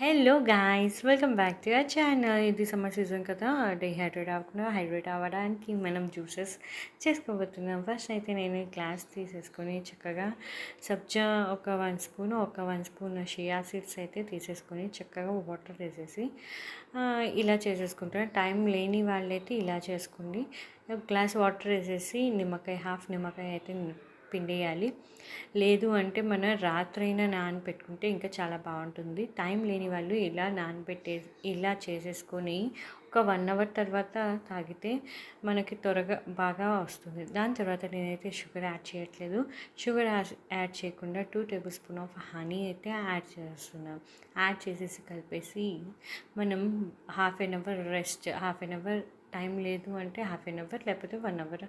Hello guys welcome back to our channel ఇది summer season కదా. Dehydrate అవ్వకుండా hydrate అవ్వడానికి మనం జ్యూసెస్ చేసుకోబోతున్నాం. ఫస్ట్ అయితే నేను గ్లాస్ తీసేసుకొని చక్కగా సబ్జా ఒక వన్ స్పూన్ ఒక వన్ స్పూన్ షియా సీడ్స్ అయితే తీసేసుకొని చక్కగా వాటర్ వేసేసి ఇలా చేసేసుకుంటాను టైం లేని వాళ్ళైతే ఇలా చేసుకోండి. గ్లాస్ వాటర్ వేసేసి నిమ్మకాయ హాఫ్ నిమ్మకాయ అయితే పిండేయాలి. లేదు అంటే మన రాత్రైనా నానబెట్టుకుంటే ఇంకా చాలా బాగుంటుంది. టైం లేని వాళ్ళు ఇలా నానబెట్టే ఇలా చేసేసుకొని ఒక వన్ అవర్ తర్వాత తాగితే మనకి త్వరగా బాగా వస్తుంది. దాని తర్వాత నేనైతే షుగర్ యాడ్ చేయట్లేదు. షుగర్ యాడ్ చేయకుండా two tablespoon of honey అయితే యాడ్ చేస్తున్నాం. యాడ్ చేసేసి కలిపేసి మనం half an hour rest half an hour time లేదు అంటే హాఫ్ అన్ అవర్ లేకపోతే వన్ అవర్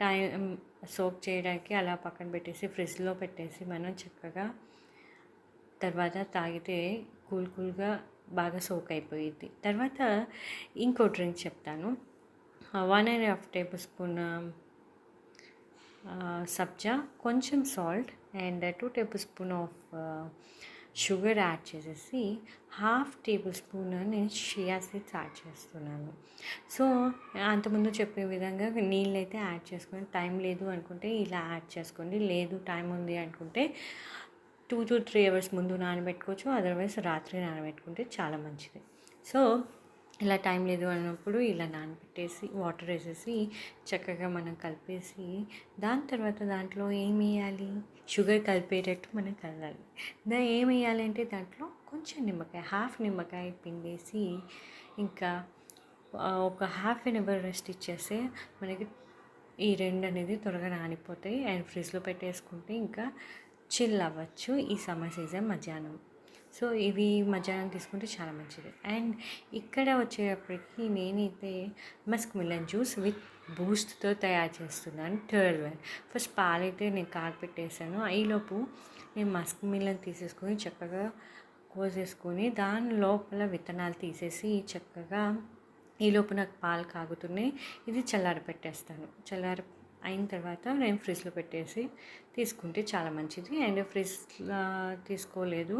టైం సోక్ చేయడానికి అలా పక్కన పెట్టేసి ఫ్రిడ్జ్లో పెట్టేసి మనం చక్కగా తర్వాత తాగితే కూల్ కూల్గా బాగా సోక్ అయిపోయింది తర్వాత ఇంకో డ్రింక్ చెప్తాను. One and half tablespoon సబ్జా కొంచెం salt and two tablespoon of sugar add చేసేసి హాఫ్ టేబుల్ స్పూన్ నేను షియా సీడ్స్ యాడ్ చేస్తున్నాను. సో అంతకుముందు చెప్పే విధంగా నీళ్ళు అయితే యాడ్ చేసుకొని టైం లేదు అనుకుంటే ఇలా యాడ్ చేసుకోండి. లేదు టైం ఉంది అనుకుంటే టూ టు త్రీ అవర్స్ ముందు నానబెట్టుకోవచ్చు. అదర్వైజ్ రాత్రి నానబెట్టుకుంటే చాలా మంచిది. సో ఇలా టైం లేదు అన్నప్పుడు ఇలా నానబెట్టేసి వాటర్ వేసేసి చక్కగా మనం కలిపేసి దాని తర్వాత దాంట్లో ఏం వేయాలి? షుగర్ కలిపేటట్టు మనం కలగాలి. దా ఏం వేయాలంటే దాంట్లో కొంచెం నిమ్మకాయ హాఫ్ నిమ్మకాయ పిండేసి ఇంకా ఒక హాఫ్ అన్ అవర్ రెస్ట్ ఇచ్చేస్తే మనకి ఈ రెండు అనేది త్వరగా నానిపోతాయి. అండ్ ఫ్రిడ్జ్లో పెట్టేసుకుంటే ఇంకా చిల్ అవ్వచ్చు ఈ సమ్మర్ సీజన్ మధ్యాహ్నం. సో ఇవి మధ్యాహ్నం తీసుకుంటే చాలా మంచిది. అండ్ ఇక్కడ వచ్చేటప్పటికి నేనైతే మస్క్ మిలన్ జ్యూస్ విత్ బూస్ట్తో తయారు చేస్తున్నాను థర్డ్ వన్. ఫస్ట్ పాలైతే నేను కాగపెట్టేసాను ఈలోపు నేను మస్క్ మిలన్ తీసేసుకొని చక్కగా కోసేసుకొని దాని లోపల విత్తనాలు తీసేసి చక్కగా ఈలోపు నాకు పాలు కాగుతున్నాయి. ఇది చల్లారి పెట్టేస్తాను చల్లారి అయిన తర్వాత నేను ఫ్రిడ్జ్లో పెట్టేసి తీసుకుంటే చాలా మంచిది. అండ్ ఫ్రిడ్జ్లో తీసుకోలేదు.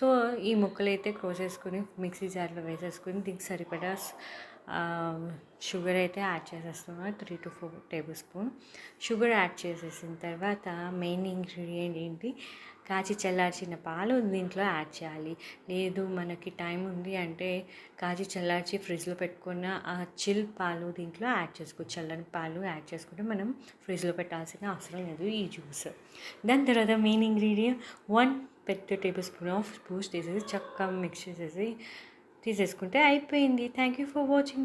సో ఈ ముక్కలు అయితే కోసేసుకొని మిక్సీ జార్లో వేసేసుకుని దీనికి సరిపడా షుగర్ అయితే యాడ్ చేసేస్తున్నాను three to four tablespoon sugar add చేసేసిన తర్వాత మెయిన్ ఇంగ్రీడియంట్ ఏంటి? కాచి చల్లార్చిన పాలు దీంట్లో యాడ్ చేయాలి. లేదు మనకి టైం ఉంది అంటే కాచి చల్లార్చి ఫ్రిడ్జ్లో పెట్టుకున్న ఆ చిల్ పాలు దీంట్లో యాడ్ చేసుకోవచ్చు చల్లని పాలు యాడ్ చేసుకుంటే మనం ఫ్రిడ్జ్లో పెట్టాల్సిన అవసరం లేదు ఈ జ్యూస్. దాని తర్వాత మెయిన్ ఇంగ్రీడియంట్ వన్ పెద్ద టేబుల్ స్పూన్ ఆఫ్ బూస్ట్ వేసేసి చక్కగా మిక్స్ చేసేసి తీసేసుకుంటే అయిపోయింది. Thank you for watching